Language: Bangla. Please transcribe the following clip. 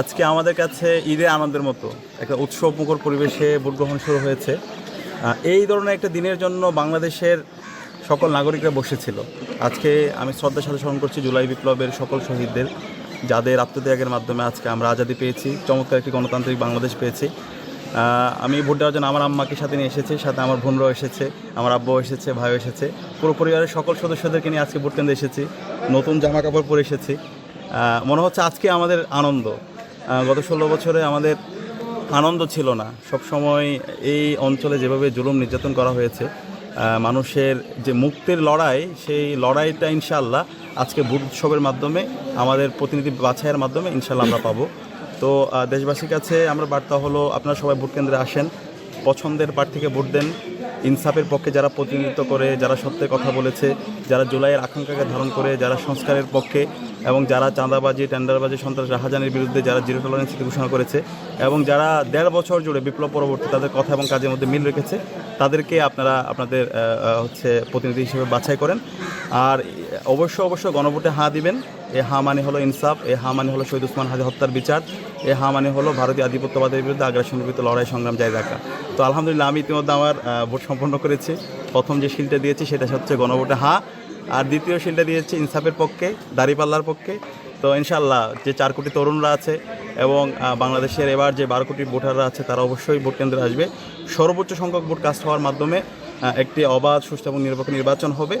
আজকে আমাদের কাছে ঈদে আনন্দের মতো একটা উৎসব মুখর পরিবেশে ভোট গ্রহণ শুরু হয়েছে। এই ধরনের একটা দিনের জন্য বাংলাদেশের সকল নাগরিকরা বসেছিল। আজকে আমি শ্রদ্ধার সাথে স্মরণ করছি জুলাই বিপ্লবের সকল শহীদদের, যাদের আত্মত্যাগের মাধ্যমে আজকে আমরা আজাদি পেয়েছি, চমৎকার একটি গণতান্ত্রিক বাংলাদেশ পেয়েছি। আমি ভোট দেওয়ার জন্য আমার আম্মাকে সাথে নিয়ে এসেছি, সাথে আমার বোনরাও এসেছে, আমার আব্বাও এসেছে, ভাইও এসেছে। পুরো পরিবারের সকল সদস্যদেরকে নিয়ে আজকে ভোট কেন্দ্রে এসেছি, নতুন জামা কাপড় পরে এসেছি। মনে হচ্ছে আজকে আমাদের আনন্দ। গত ষোলো বছরে আমাদের আনন্দ ছিল না। সব সময় এই অঞ্চলে যেভাবে জুলুম নির্যাতন করা হয়েছে মানুষের যে মুক্তির লড়াই, সেই লড়াইটা ইনশাল্লাহ আজকে ভোট উৎসবের মাধ্যমে, আমাদের প্রতিনিধি বাছাইয়ের মাধ্যমে ইনশাল্লাহ আমরা পাবো। তো দেশবাসীর কাছে আমরা বার্তা হলো, আপনারা সবাই ভোট কেন্দ্রে আসেন, পছন্দের প্রার্থীকে ভোট দেন ইনসাফের পক্ষে যারা প্রতিনিধিত্ব করে, যারা সত্যের কথা বলেছে, যারা জুলাইয়ের আকাঙ্ক্ষাকে ধারণ করে, যারা সংস্কারের পক্ষে এবং যারা চাঁদাবাজি, টেন্ডারবাজি, সন্ত্রাস, রাহাজানের বিরুদ্ধে যারা জিরো টলারেন্স ঘোষণা করেছে এবং যারা দেড় বছর জুড়ে বিপ্লব পরবর্তী তাদের কথা এবং কাজের মধ্যে মিল রেখেছে তাদেরকে আপনারা আপনাদের হচ্ছে প্রতিনিধি হিসেবে বাছাই করেন। আর অবশ্য অবশ্য গণভোটে হাঁ দিবেন। এ হা মানে হলো ইনসাফ, এ হা মানে হলো শহীদ উসমান হাজি হত্যার বিচার, এ হা মানে হলো ভারতীয় আধিপত্যবাদের বিরুদ্ধে আগ্রাসনের বিরুদ্ধে লড়াই, সংগ্রাম জারি রাখা। তো আলহামদুলিল্লাহ আমি ইতিমধ্যে আমার ভোট সম্পন্ন করেছি। প্রথম যে শিলটা দিয়েছি সেটা হচ্ছে গণভোটে হা। আর দ্বিতীয় শিলটা দিয়েছি ইনসাফের পক্ষে, দাঁড়িপাল্লার পক্ষে। তো ইনশাল্লাহ যে চার কোটি তরুণরা আছে এবং বাংলাদেশের এবার যে বারো কোটি ভোটাররা আছে, তারা অবশ্যই ভোট কেন্দ্রে আসবে। সর্বোচ্চ সংখ্যক ভোট কাস্ট হওয়ার মাধ্যমে একটি অবাধ সুস্থ এবং নিরপেক্ষ নির্বাচন হবে।